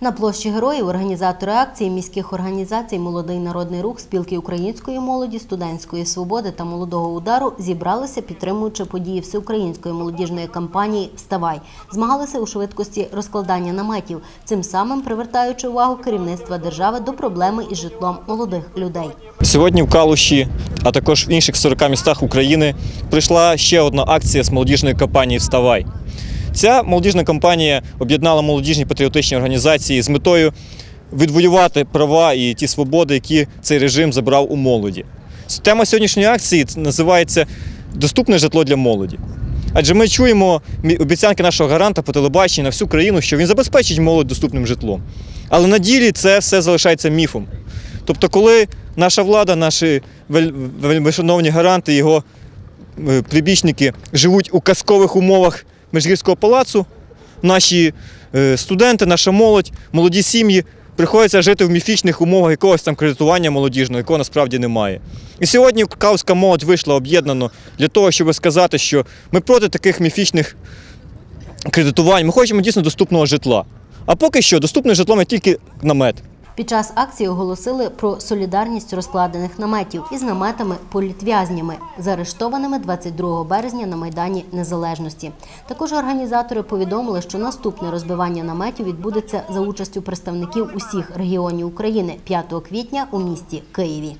На площі героїв організатори акції міських організацій Молодий народний рух, спілки української молоді, студентської свободи та молодого удару зібралися, підтримуючи події всеукраїнської молодіжної кампанії Вставай, змагалися у швидкості розкладання наметів, цим самим привертаючи увагу керівництва держави до проблеми із житлом молодих людей. Сьогодні в Калуші, а також в інших 40 містах України прийшла ще одна акція з молодіжної кампанії Вставай. Ця молодіжна кампанія об'єднала молодіжні патріотичні організації з метою відвоювати права і ті свободи, які цей режим забрав у молоді. Тема сьогоднішньої акції називається Доступне житло для молоді. Адже ми чуємо обіцянки нашого гаранта по телебаченню на всю країну, що він забезпечить молодь доступним житлом. Але на ділі це все залишається міфом. Тобто, коли наша влада, наші вель- вельмишановні гаранти, його е, прибічники живуть у казкових умовах Межгірського палацу, наші е, студенти, наша молодь, молоді сім'ї приходиться жити в міфічних умовах якогось там кредитування молодіжного, якого насправді немає. І сьогодні кавська молодь вийшла об'єднано для того, щоб сказати, що ми проти таких міфічних кредитувань. Ми хочемо дійсно доступного житла. А поки що доступне житло ми тільки намет. Під час акції оголосили про солідарність розкладених наметів із наметами політв'язнями, заарештованими 22 березня на Майдані Незалежності. Також організатори повідомили, що наступне розбивання наметів відбудеться за участю представників усіх регіонів України 5 квітня у місті Києві.